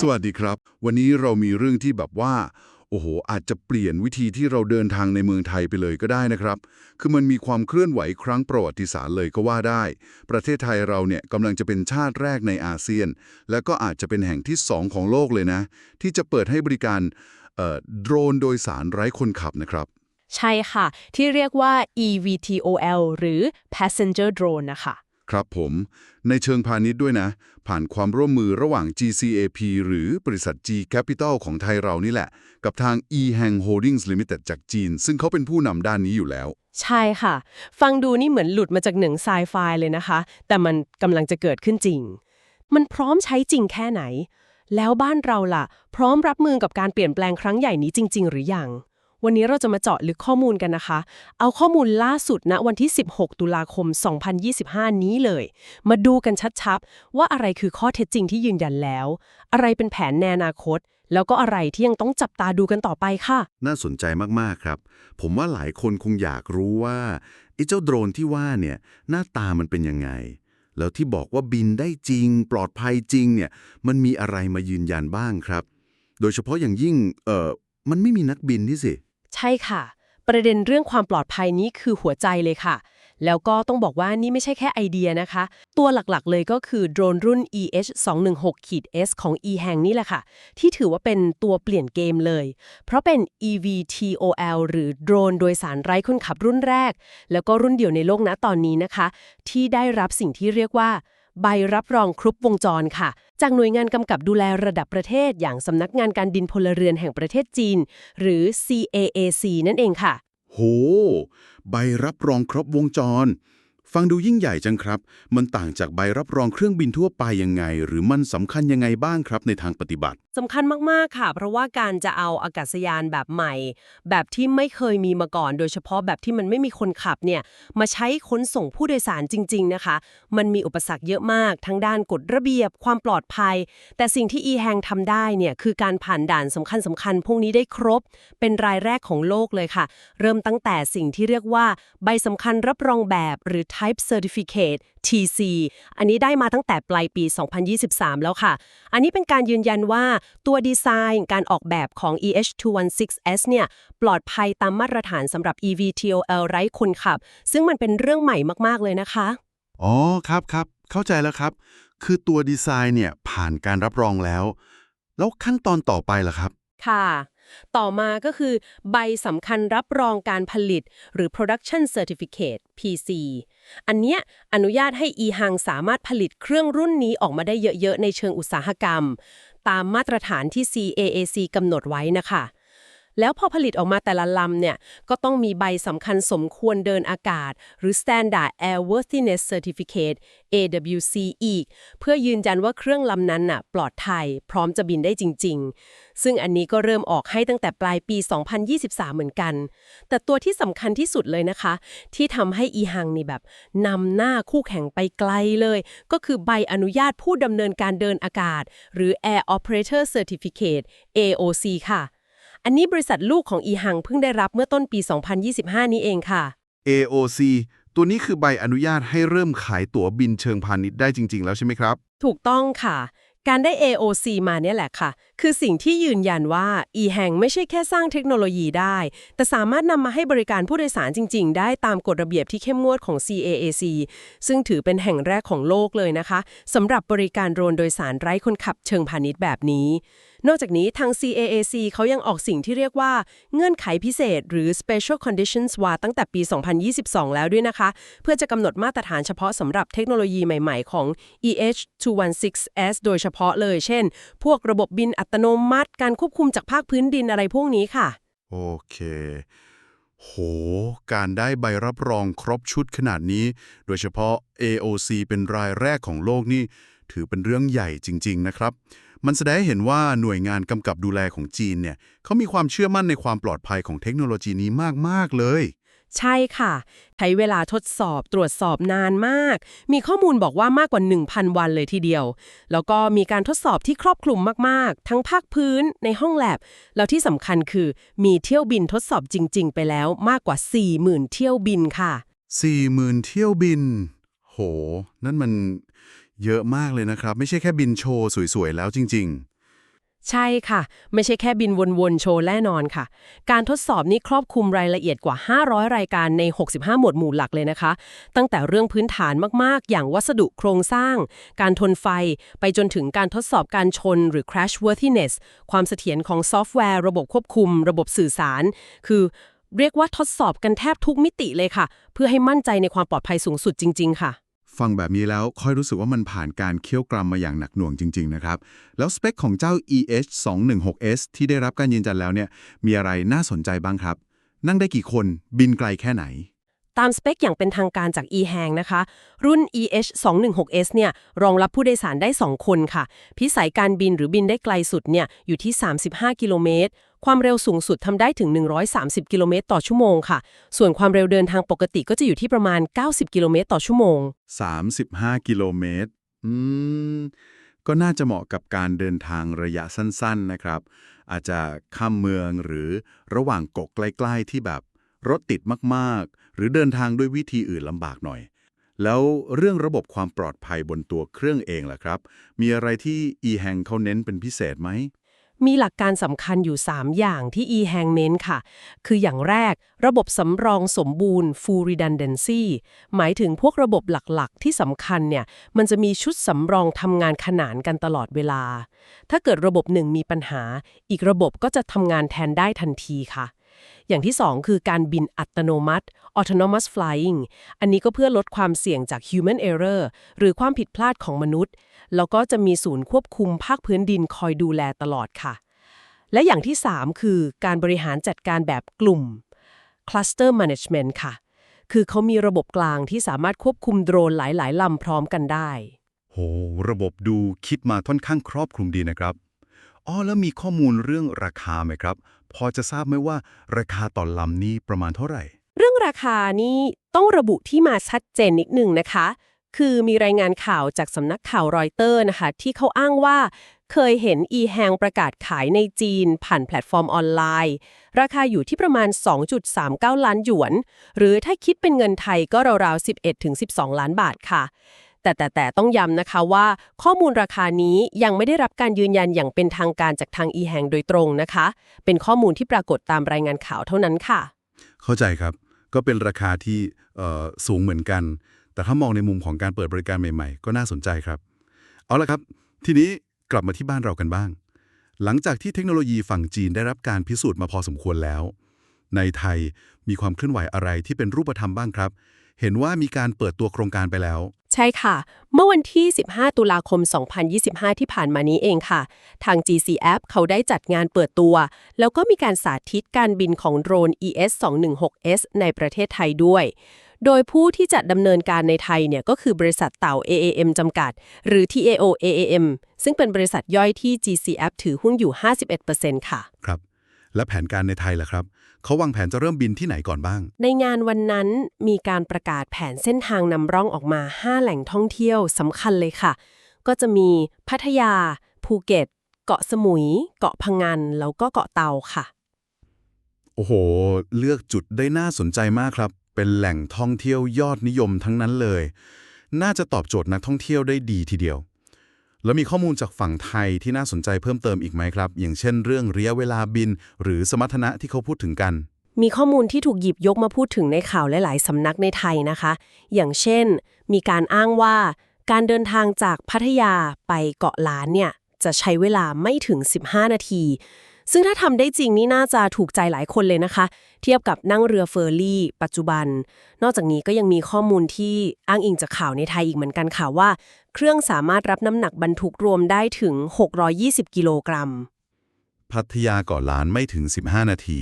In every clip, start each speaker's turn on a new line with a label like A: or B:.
A: สวัสดีครับ วันนี้เรามีเรื่องที่แบบว่า โอ้โห อาจจะเปลี่ยนวิธีที่เราเดินทางในเมืองไทยไปเลยก็ได้นะครับ คือมันมีความเคลื่อนไหวครั้งประวัติศาสตร์เลยก็ว่าได้ ประเทศไทยเราเนี่ยกำลังจะเป็นชาติแรกในอาเซียน และก็อาจจะเป็นแห่งที่ 2 ของโลกเลยนะ ที่จะเปิดให้บริการเอ่อโดรนโดยสารไร้คนขับนะครับ
B: ใช่ค่ะ ที่เรียกว่า eVTOL หรือ passenger drone นะคะ
A: ครับผม ในเชิงพาณิชย์ด้วยนะ ผ่านความร่วมมือระหว่าง GCAP หรือบริษัท G Capital ของไทยเรานี่แหละ กับทาง eHang Holdings Limited จากจีน ซึ่งเขาเป็นผู้นำด้านนี้อยู่แล้ว
B: ใช่ค่ะ ฟังดูนี่เหมือนหลุดมาจากหนังไซไฟเลยนะคะ แต่มันกำลังจะเกิดขึ้นจริง มันพร้อมใช้จริงแค่ไหน แล้วบ้านเราล่ะ พร้อมรับมือกับการเปลี่ยนแปลงครั้งใหญ่นี้จริง ๆ หรือยัง วันนี้เราจะมาเจาะลึกข้อมูลกันนะคะ เอาข้อมูลล่าสุดณวันที่ 16 ตุลาคม 2025 นี้เลย มาดูกันชัดๆ ว่าอะไรคือข้อเท็จจริงที่ยืนยันแล้ว อะไรเป็นแผนในอนาคต แล้วก็อะไรที่ยังต้องจับตาดูกันต่อไปค่ะ
C: น่าสนใจมากๆครับ ผมว่าหลายคนคงอยากรู้ว่าไอ้เจ้าโดรนที่ว่าเนี่ยหน้าตามันเป็นยังไง แล้วที่บอกว่าบินได้จริง ปลอดภัยจริงเนี่ยมันมีอะไรมายืนยันบ้างครับ โดยเฉพาะอย่างยิ่งเออมันไม่มีนักบินที่สิ
B: ใช่ค่ะ ประเด็นเรื่องความปลอดภัยนี้คือหัวใจเลยค่ะ แล้วก็ต้องบอกว่านี่ไม่ใช่แค่ไอเดียนะคะ ตัวหลักๆเลยก็คือโดรนรุ่น EH216-S ของ eHang นี่แหละค่ะ ที่ถือว่าเป็นตัวเปลี่ยนเกมเลย เพราะเป็น eVTOL หรือโดรนโดยสารไร้คนขับรุ่นแรก แล้วก็รุ่นเดียวในโลกนะตอนนี้นะคะ ที่ได้รับสิ่งที่เรียกว่า ใบรับรองครบวงจรค่ะ จากหน่วยงานกำกับดูแลระดับประเทศ อย่างสำนักงานการดินพลเรือนแห่งประเทศจีน หรือ CAAC นั่นเองค่ะ
C: โห ใบรับรองครบวงจร ฟังดูยิ่งใหญ่จังครับ มันต่างจากใบรับรองเครื่องบินทั่วไปยังไง หรือมันสำคัญยังไงบ้างครับในทางปฏิบัติ
B: สำคัญมาก ๆ ค่ะ เพราะว่าการจะเอาอากาศยานแบบใหม่ แบบที่ไม่เคยมีมาก่อน โดยเฉพาะแบบที่มันไม่มีคนขับเนี่ย มาใช้ขนส่งผู้โดยสารจริง ๆ นะคะ มันมีอุปสรรคเยอะมาก ทั้งด้านกฎระเบียบ ความปลอดภัย แต่สิ่งที่ eHang ทำได้เนี่ย คือการผ่านด่านสำคัญสคัญๆพวกนี้ได้ครบ เป็นรายแรกของโลกเลยค่ะ เริ่มตั้งแต่สิ่งที่เรียกว่าใบสำคัญรับรองแบบหรือ Type Certificate TC อันนี้ได้มาตั้งแต่ปลายปี 2023 แล้วค่ะ อันนี้เป็นการยืนยันว่าตัวดีไซน์การออกแบบของ EH216S เนี่ยปลอดภัยตามมาตรฐานสำหรับ eVTOL ไร้คนขับ ซึ่งมันเป็นเรื่องใหม่มากๆเลยนะคะ
C: อ๋อครับครับเข้าใจแล้วครับ คือตัวดีไซน์เนี่ยผ่านการรับรองแล้ว แล้วขั้นตอนต่อไปล่ะครับ
B: ค่ะ ต่อมาก็คือ ใบสำคัญรับรองการผลิต หรือ production certificate PC อันเนี้ยอนุญาตให้ eHang สามารถผลิตเครื่องรุ่นนี้ออกมาได้เยอะๆ ในเชิงอุตสาหกรรม ตามมาตรฐานที่ CAAC กำหนดไว้นะคะ แล้วพอผลิตออกมาแต่ละลำเนี่ย ก็ต้องมีใบสำคัญสมควรเดินอากาศ หรือ Standard Airworthiness Certificate AWC อีก เพื่อยืนยันว่าเครื่องลำนั้นน่ะปลอดภัยพร้อมจะบินได้จริง ๆ ซึ่งอันนี้ก็เริ่มออกให้ตั้งแต่ปลายปี 2023 เหมือนกัน แต่ตัวที่สำคัญที่สุดเลยนะคะ ที่ทำให้อีฮังนี่แบบนำหน้าคู่แข่งไปไกลเลย ก็คือใบอนุญาตผู้ดำเนินการเดินอากาศ หรือ Air Operator Certificate AOC ค่ะ อันนี้บริษัทลูกของอีฮังเพิ่งได้รับเมื่อต้นปี 2025 นี้เองค่ะ
C: AOC ตัวนี้คือใบอนุญาตให้เริ่มขายตั๋วบินเชิงพาณิชย์ได้จริง ๆ แล้วใช่ไหมครับ
B: ถูกต้องค่ะ การได้ AOC มาเนี่ยแหละค่ะ คือสิ่งที่ยืนยันว่า eHang ไม่ใช่แค่สร้างเทคโนโลยีได้ แต่สามารถนำมาให้บริการผู้โดยสารจริง ๆ ได้ตามกฎระเบียบที่เข้มงวดของ CAAC ซึ่งถือเป็นแห่งแรกของโลกเลยนะคะสำหรับบริการโดรนโดยสารไร้คนขับเชิงพาณิชย์แบบนี้นอกจากนี้ทาง CAAC เขายังออกสิ่งที่เรียกว่าเงื่อนไขพิเศษ หรือ Special Conditions ว่าตั้งแต่ปี 2022 แล้วด้วยนะคะ เพื่อจะกำหนดมาตรฐานเฉพาะสำหรับเทคโนโลยีใหม่ๆ ของ EH216S โดยเฉพาะเลย เช่น พวกระบบบินอัตโนมัติ การควบคุมจากภาคพื้นดินอะไรพวกนี้ค่ะ
C: โอเค โห การได้ใบรับรองครบชุดขนาดนี้ โดยเฉพาะ AOC เป็นรายแรกของโลกนี่ ถือเป็นเรื่องใหญ่จริง ๆ นะครับ มันแสดงให้เห็นว่าหน่วยงานกำกับดูแลของจีนเนี่ยเขามีความเชื่อมั่นในความปลอดภัยของเทคโนโลยีนี้มาก ๆ เลย
B: ใช่ค่ะ ใช้เวลาทดสอบตรวจสอบนานมาก มีข้อมูลบอกว่ามากกว่า 1,000 วันเลยทีเดียว แล้วก็มีการทดสอบที่ครอบคลุมมาก ๆ ทั้งภาคพื้นในห้องแลบ แล้วที่สำคัญคือมีเที่ยวบินทดสอบจริง ๆ ไปแล้วมากกว่า 40,000 เที่ยวบินค่ะ
C: 40,000 เที่ยวบิน โห นั่นมัน เยอะมากเลยนะครับ ไม่ใช่แค่บินโชว์สวยๆ แล้วจริง ๆ
B: ใช่ค่ะ ไม่ใช่แค่บินวนๆ โชว์แน่นอนค่ะ การทดสอบนี้ครอบคลุมรายละเอียดกว่า 500 รายการใน 65 หมวดหมู่หลักเลยนะคะ ตั้งแต่เรื่องพื้นฐานมากๆ อย่างวัสดุโครงสร้าง การทนไฟ ไปจนถึงการทดสอบการชนหรือ crashworthiness ความเสถียรของซอฟต์แวร์ ระบบควบคุม ระบบสื่อสาร คือเรียกว่าทดสอบกันแทบทุกมิติเลยค่ะ เพื่อให้มั่นใจในความปลอดภัยสูงสุดจริง ๆ ค่ะ
C: ฟังแบบนี้แล้วค่อยรู้สึกว่ามันผ่านการเคี่ยวกรำมาอย่างหนักหน่วงจริง ๆ นะครับ แล้วสเปคของเจ้า EH 216S ที่ได้รับการยืนยันแล้วเนี่ยมีอะไรน่าสนใจบ้างครับ นั่งได้กี่คนบินไกลแค่ไหน
B: ตามสเปคอย่างเป็นทางการจาก eHang นะคะ รุ่น EH 216S เนี่ยรองรับผู้โดยสารได้ 2 คนค่ะ พิสัยการบินหรือบินได้ไกลสุดเนี่ยอยู่ที่ 35 กิโลเมตร ความเร็วสูงสุดทำได้ถึง 130 กิโลเมตรต่อชั่วโมงค่ะ ส่วนความเร็วเดินทางปกติก็จะอยู่ที่ประมาณ 90 กิโลเมตรต่อชั่วโมง
C: 35 กิโลเมตร อืม ก็น่าจะเหมาะกับการเดินทางระยะสั้น ๆ นะครับ อาจจะข้ามเมืองหรือระหว่างกกใกล้ ๆ ที่แบบรถติดมาก ๆ หรือเดินทางด้วยวิธีอื่นลำบากหน่อย แล้วเรื่องระบบความปลอดภัยบนตัวเครื่องเองล่ะครับ มีอะไรที่ eHang เขาเน้นเป็นพิเศษไหม
B: มีหลักการสำคัญอยู่ 3 อย่างที่ eHang เน้นค่ะ คืออย่างแรก ระบบสำรองสมบูรณ์ full redundancy หมายถึงพวกระบบหลักๆ ที่สำคัญเนี่ย มันจะมีชุดสำรองทำงานขนานกันตลอดเวลา ถ้าเกิดระบบหนึ่งมีปัญหา อีกระบบก็จะทำงานแทนได้ทันทีค่ะ อย่างที่ 2 คือการบินอัตโนมัติ autonomous flying อันนี้ก็เพื่อลดความเสี่ยงจาก human error หรือความผิดพลาดของมนุษย์ แล้วก็จะมีศูนย์ควบคุมภาคพื้นดินคอยดูแลตลอดค่ะ และอย่างที่ 3 คือการบริหารจัดการแบบกลุ่ม cluster management ค่ะ คือเขามีระบบกลางที่สามารถควบคุมโดรนหลาย ๆลำพร้อมกันได้
C: โห ระบบดูคิดมาค่อนข้างครอบคลุมดีนะครับ อ๋อ แล้วมีข้อมูลเรื่องราคาไหมครับ พอจะทราบไหมว่า ราคาต่อลำนี้ประมาณเท่าไหร่
B: เรื่องราคานี่ต้องระบุที่มาชัดเจนนิดหนึ่งนะคะ คือมีรายงานข่าวจากสำนักข่าวรอยเตอร์นะคะ ที่เขาอ้างว่าเคยเห็น e-hang ประกาศขายในจีน ผ่านแพลตฟอร์มออนไลน์ ราคาอยู่ที่ประมาณ 2.39 ล้านหยวน หรือถ้าคิดเป็นเงินไทยก็ราวๆ 11-12 ล้านบาทค่ะ แต่แต่แต่ต้องย้ำนะคะว่า ข้อมูลราคานี้ยังไม่ได้รับการยืนยันอย่างเป็นทางการจากทาง e-hang โดยตรงนะคะ เป็นข้อมูลที่ปรากฏตามรายงานข่าวเท่านั้นค่ะ
C: เข้าใจครับก็เป็นราคาที่สูงเหมือนกัน แต่ถ้ามองในมุมของการเปิดบริการใหม่ๆ ก็น่าสนใจครับ เอาละครับ ทีนี้กลับมาที่บ้านเรากันบ้าง หลังจากที่เทคโนโลยีฝั่งจีนได้รับการพิสูจน์มาพอสมควรแล้ว ในไทยมีความเคลื่อนไหวอะไรที่เป็นรูปธรรมบ้างครับ เห็นว่ามีการเปิดตัวโครงการไปแล้ว
B: ใช่ค่ะ เมื่อวันที่ 15 ตุลาคม 2025 ที่ผ่านมานี้เองค่ะ ทาง GC App เขาได้จัดงานเปิดตัว แล้วก็มีการสาธิตการบินของโดรน ES 216S ในประเทศไทยด้วย โดยผู้ที่จะดำเนินการในไทยเนี่ยก็คือบริษัทเต่า AAM จำกัด หรือ TAO AAM ซึ่งเป็นบริษัทย่อยที่ GC App ถือหุ้นอยู่ 51%ค่ะ
C: ครับ และแผนการในไทยล่ะครับ เขาวางแผนจะเริ่มบินที่ไหนก่อนบ้าง
B: ในงานวันนั้นมีการประกาศแผนเส้นทางนำร่องออกมา 5 แหล่งท่องเที่ยวสำคัญเลยค่ะ ก็จะมีพัทยา ภูเก็ต เกาะสมุย เกาะพังงานแล้วก็เกาะเตาค่ะ
C: โอ้โห เลือกจุดได้น่าสนใจมากครับ เป็นแหล่งท่องเที่ยวยอดนิยมทั้งนั้นเลย น่าจะตอบโจทย์นักท่องเที่ยวได้ดีทีเดียว แล้วมีข้อมูลจากฝั่งไทยที่น่าสนใจเพิ่มเติมอีกไหมครับ อย่างเช่นเรื่องระยะเวลาบิน หรือสมรรถนะที่เขาพูดถึงกัน
B: มีข้อมูลที่ถูกหยิบยกมาพูดถึงในข่าวหลาย ๆ สำนักในไทยนะคะ อย่างเช่น มีการอ้างว่า การเดินทางจากพัทยาไปเกาะล้านเนี่ยจะใช้เวลาไม่ถึง 15 นาที ซึ่งถ้าทำได้จริงนี่น่าจะถูกใจหลายคนเลยนะคะ เทียบกับนั่งเรือเฟอร์รี่ ปัจจุบัน นอกจากนี้ก็ยังมีข้อมูลที่อ้างอิงจากข่าวในไทยอีกเหมือนกันค่ะว่า เครื่องสามารถรับน้ำหนักบรรทุกรวมได้ถึง 620 กิโลกรัม
C: พัทยาเกาะล้านไม่ถึง 15 นาที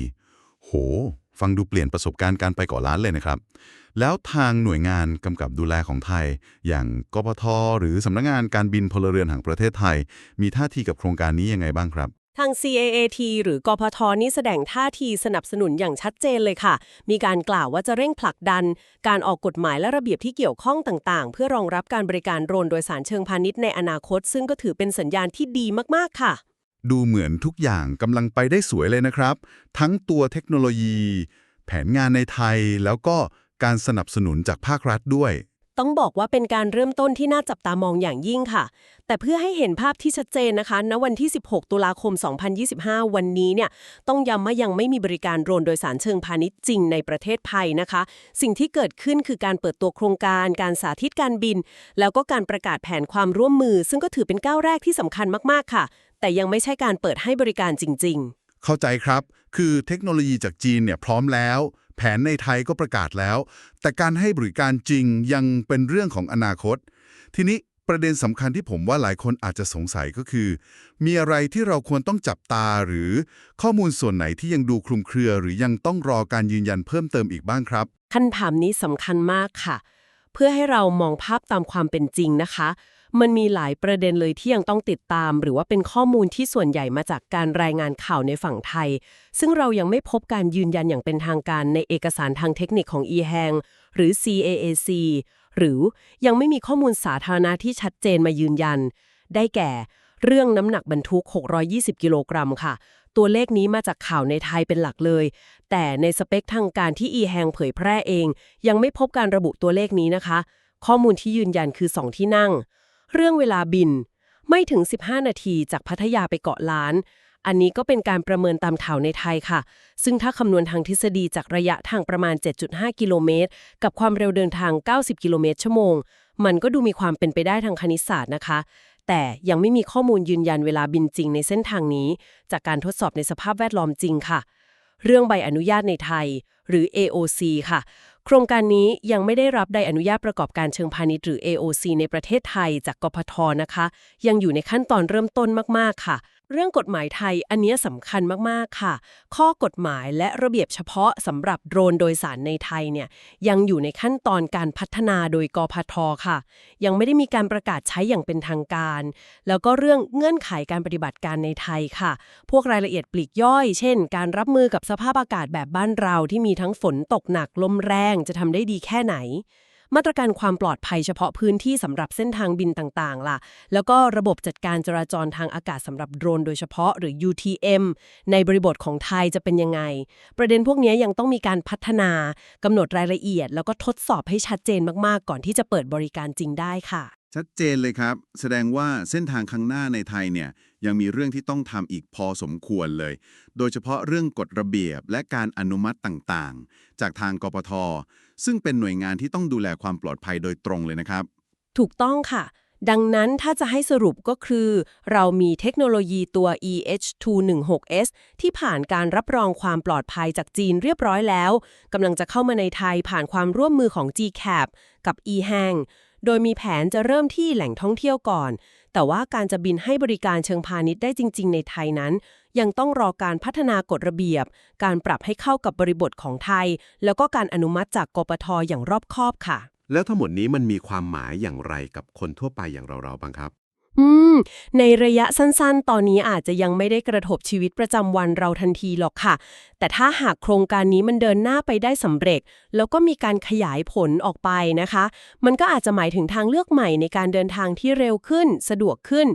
C: โห ฟังดูเปลี่ยนประสบการณ์การไปเกาะล้านเลยนะครับ แล้วทางหน่วยงานกำกับดูแลของไทย อย่างกปทหรือสำนักงานการบินพลเรือนแห่งประเทศไทย มีท่าทีกับโครงการนี้ยังไงบ้างครับ
B: ทาง CAAT หรือกพทนี่แสดงท่าทีสนับสนุนอย่างชัดเจนเลยค่ะ มีการกล่าวว่าจะเร่งผลักดัน การออกกฎหมายและระเบียบที่เกี่ยวข้องต่างๆ เพื่อรองรับการบริการโดรนโดยสารเชิงพาณิชย์ในอนาคต ซึ่งก็ถือเป็นสัญญาณที่ดีมากๆค่ะ
C: ดูเหมือนทุกอย่างกำลังไปได้สวยเลยนะครับ ทั้งตัวเทคโนโลยี แผนงานในไทยแล้วก็การสนับสนุนจากภาครัฐด้วย
B: ต้องบอกว่าเป็นการเริ่มต้นที่น่าจับตามองอย่างยิ่งค่ะ แต่เพื่อให้เห็นภาพที่ชัดเจนนะคะ ณ วันที่ 16 ตุลาคม 2025 วันนี้เนี่ย ต้องย้ำว่ายังไม่มีบริการโดรนโดยสารเชิงพาณิชย์จริงในประเทศไทยนะคะ สิ่งที่เกิดขึ้นคือการเปิดตัวโครงการ การสาธิตการบิน แล้วก็การประกาศแผนความร่วมมือ ซึ่งก็ถือเป็นก้าวแรกที่สำคัญมากๆค่ะ แต่ยังไม่ใช่การเปิดให้บริการจริง ๆ
C: เข้าใจครับ คือเทคโนโลยีจากจีนเนี่ยพร้อมแล้ว แผนในไทยก็ประกาศแล้ว แต่การให้บริการจริงยังเป็นเรื่องของอนาคต ทีนี้ประเด็นสำคัญที่ผมว่าหลายคนอาจจะสงสัยก็คือ มีอะไรที่เราควรต้องจับตาหรือข้อมูลส่วนไหนที่ยังดูคลุมเครือ หรือยังต้องรอการยืนยันเพิ่มเติมอีกบ้างครับ
B: คำถามนี้สำคัญมากค่ะ เพื่อให้เรามองภาพตามความเป็นจริงนะคะ มันมีหลายประเด็นเลยที่ยังต้องติดตาม หรือว่าเป็นข้อมูลที่ส่วนใหญ่มาจากการรายงานข่าวในฝั่งไทย ซึ่งเรายังไม่พบการยืนยันอย่างเป็นทางการในเอกสารทางเทคนิคของ e h a n g หรือ CAAC หรือยังไม่มีข้อมูลสาธารณะที่ชัดเจนมายืนยัน ได้แก่ เรื่องน้ำหนักบรรทุก 620 กิโลกรัมค่ะ ตัวเลขนี้มาจากข่าวในไทยเป็นหลักเลย แต่ในสเปคทางการที่ e h a n g เผยแพร่เอง ยังไม่พบการระบุตัวเลขนี้นะคะ ข้อมูลที่ยืนยันคือ 2 ที่นั่ง เรื่องเวลาบิน ไม่ถึง 15 นาทีจากพัทยาไปเกาะล้าน อันนี้ก็เป็นการประเมินตามข่าวในไทยค่ะ ซึ่งถ้าคำนวณทางทฤษฎีจากระยะทางประมาณ 7.5 กิโลเมตร กับความเร็วเดินทาง 90 กิโลเมตรชั่วโมง มันก็ดูมีความเป็นไปได้ทางคณิตศาสตร์นะคะแต่ยังไม่มีข้อมูลยืนยันเวลาบินจริงในเส้นทางนี้ จากการทดสอบในสภาพแวดล้อมจริงค่ะ เรื่องใบอนุญาตในไทย หรือ AOC ค่ะ โครงการนี้ยังไม่ได้รับใบอนุญาตประกอบการเชิงพาณิชย์หรือ AOC ในประเทศไทยจากกพทนะคะ ยังอยู่ในขั้นตอนเริ่มต้นมาก ๆ ค่ะ เรื่องกฎหมายไทยอันนี้สำคัญมากๆค่ะ ข้อกฎหมายและระเบียบเฉพาะสำหรับโดรนโดยสารในไทยเนี่ยยังอยู่ในขั้นตอนการพัฒนาโดยกพทค่ะ ยังไม่ได้มีการประกาศใช้อย่างเป็นทางการ แล้วก็เรื่องเงื่อนไขการปฏิบัติการในไทยค่ะ พวกรายละเอียดปลีกย่อย เช่น การรับมือกับสภาพอากาศแบบบ้านเราที่มีทั้งฝนตกหนักลมแรงจะทำได้ดีแค่ไหน มาตรการความปลอดภัยเฉพาะพื้นที่สำหรับเส้นทางบินต่างๆ ล่ะ แล้วก็ระบบจัดการจราจรทางอากาศสำหรับโดรนโดยเฉพาะหรือ UTM ในบริบทของไทยจะเป็นยังไง ประเด็นพวกนี้ยังต้องมีการพัฒนากำหนดรายละเอียด แล้วก็ทดสอบให้ชัดเจนมากๆ ก่อนที่จะเปิดบริการจริงได้ค่ะ
D: ชัดเจนเลยครับ แสดงว่าเส้นทางข้างหน้าในไทยเนี่ยยังมีเรื่องที่ต้องทำอีกพอสมควรเลย โดยเฉพาะเรื่องกฎระเบียบและการอนุมัติต่างๆ จากทางกปท ซึ่งเป็นหน่วยงานที่ต้องดูแลความปลอดภัยโดยตรงเลยนะครับ
B: ถูกต้องค่ะ ดังนั้นถ้าจะให้สรุปก็คือ เรามีเทคโนโลยีตัว EH216S ที่ผ่านการรับรองความปลอดภัยจากจีนเรียบร้อยแล้วกำลังจะเข้ามาในไทยผ่านความร่วมมือของ GCAP กับ eHang โดยมีแผนจะเริ่มที่แหล่งท่องเที่ยวก่อน แต่ว่าการจะบินให้บริการเชิงพาณิชย์ได้จริง ๆ ในไทยนั้น ยังต้องรอการพัฒนากฎระเบียบ การปรับให้เข้ากับบริบทของไทย แล้วก็การอนุมัติจากกปทอย่างรอบคอบค่ะ
E: แล้วทั้งหมดนี้มันมีความหมายอย่างไรกับคนทั่วไปอย่างเราๆบ้างครับ
B: อืม ในระยะสั้นๆ ตอนนี้อาจจะยังไม่ได้กระทบชีวิตประจำวันเราทันทีหรอกค่ะ แต่ถ้าหากโครงการนี้มันเดินหน้าไปได้สำเร็จ แล้วก็มีการขยายผลออกไปนะคะ มันก็อาจจะหมายถึงทางเลือกใหม่ในการเดินทางที่เร็วขึ้น สะดวกขึ้น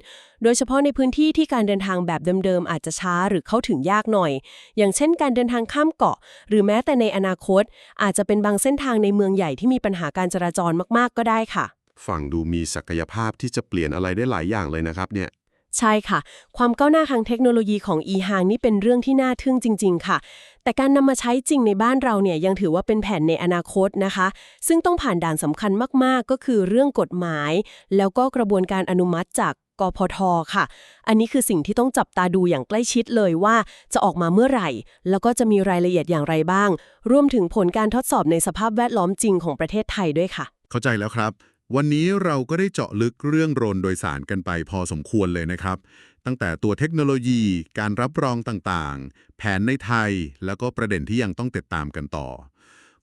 B: โดยเฉพาะในพื้นที่ที่การเดินทางแบบเดิมๆอาจจะช้าหรือเข้าถึงยากหน่อย อย่างเช่น การเดินทางข้ามเกาะ หรือแม้แต่ในอนาคต อาจจะเป็นบางเส้นทางในเมืองใหญ่ที่มีปัญหาการจราจรมากๆก็ได้ค่ะ
E: ฟังดูมีศักยภาพที่จะเปลี่ยนอะไรได้หลายอย่างเลยนะครับเนี่ย
B: ใช่ค่ะ ความก้าวหน้าทางเทคโนโลยีของ e h a n g นี่เป็นเรื่องที่น่าทึ่งจริง ๆ ค่ะ แต่การนำมาใช้จริงในบ้านเราเนี่ยยังถือว่าเป็นแผนในอนาคตนะคะ ซึ่งต้องผ่านด่านสำคัญมากๆ ก็คือเรื่องกฎหมาย แล้วก็กระบวนการอนุมัติจากกพทค่ะ อันนี้คือสิ่งที่ต้องจับตาดูอย่างใกล้ชิดเลยว่าจะออกมาเมื่อไหร่ แล้วก็จะมีรายละเอียดอย่างไรบ้าง รวมถึงผลการทดสอบในสภาพแวดล้อมจริงของประเทศไทยด้วยค่ะ
C: เข้าใจแล้วครับ วันนี้เราก็ได้เจาะลึกเรื่องโรนโดยสารกันไปพอสมควรเลยนะครับ ตั้งแต่ตัวเทคโนโลยี การรับรองต่างๆ แผนในไทย แล้วก็ประเด็นที่ยังต้องติดตามกันต่อ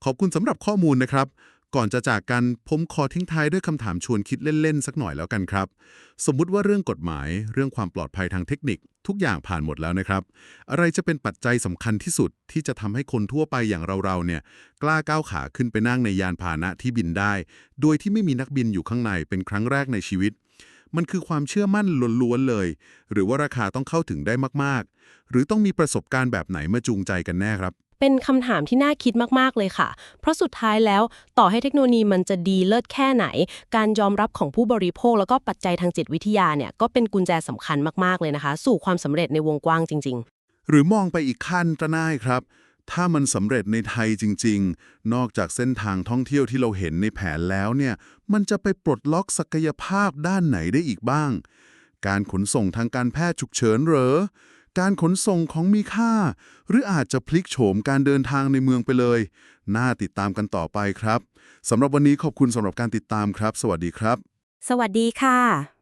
C: ขอบคุณสำหรับข้อมูลนะครับ ก่อนจะจากกันผมขอทิ้งท้ายด้วยคำถามชวนคิดเล่น ๆ สักหน่อยแล้วกันครับ สมมุติว่าเรื่องกฎหมาย เรื่องความปลอดภัยทางเทคนิค ทุกอย่างผ่านหมดแล้วนะครับ อะไรจะเป็นปัจจัยสำคัญที่สุดที่จะทำให้คนทั่วไปอย่างเราๆเนี่ย กล้าก้าวขาขึ้นไปนั่งในยานพาหนะที่บินได้ โดยที่ไม่มีนักบินอยู่ข้างในเป็นครั้งแรกในชีวิต มันคือความเชื่อมั่นล้วนๆเลย หรือว่าราคาต้องเข้าถึงได้มากๆ หรือต้องมีประสบการณ์แบบไหนมาจูงใจกันแน่ครับ
B: เป็นคำถามที่น่าคิดมาก ๆ เลยค่ะ เพราะสุดท้ายแล้วต่อให้เทคโนโลยีมันจะดีเลิศแค่ไหน การยอมรับของผู้บริโภค แล้วก็ปัจจัยทางจิตวิทยาเนี่ยก็เป็นกุญแจสำคัญมาก ๆ เลยนะคะ สู่ความสำเร็จในวงกว้างจริง ๆ
C: หรือมองไปอีกขั้นก็ได้ครับ ถ้ามันสำเร็จในไทยจริง ๆ นอกจากเส้นทางท่องเที่ยวที่เราเห็นในแผนแล้วเนี่ย มันจะไปปลดล็อกศักยภาพด้านไหนได้อีกบ้าง การขนส่งทางการแพทย์ฉุกเฉินเหรอ การขนส่งของมีค่า หรืออาจจะพลิกโฉมการเดินทางในเมืองไปเลย น่าติดตามกันต่อไปครับสำหรับวันนี้ขอบคุณสำหรับการติดตามครับ สวัสดีครับ
B: สวัสดีค่ะ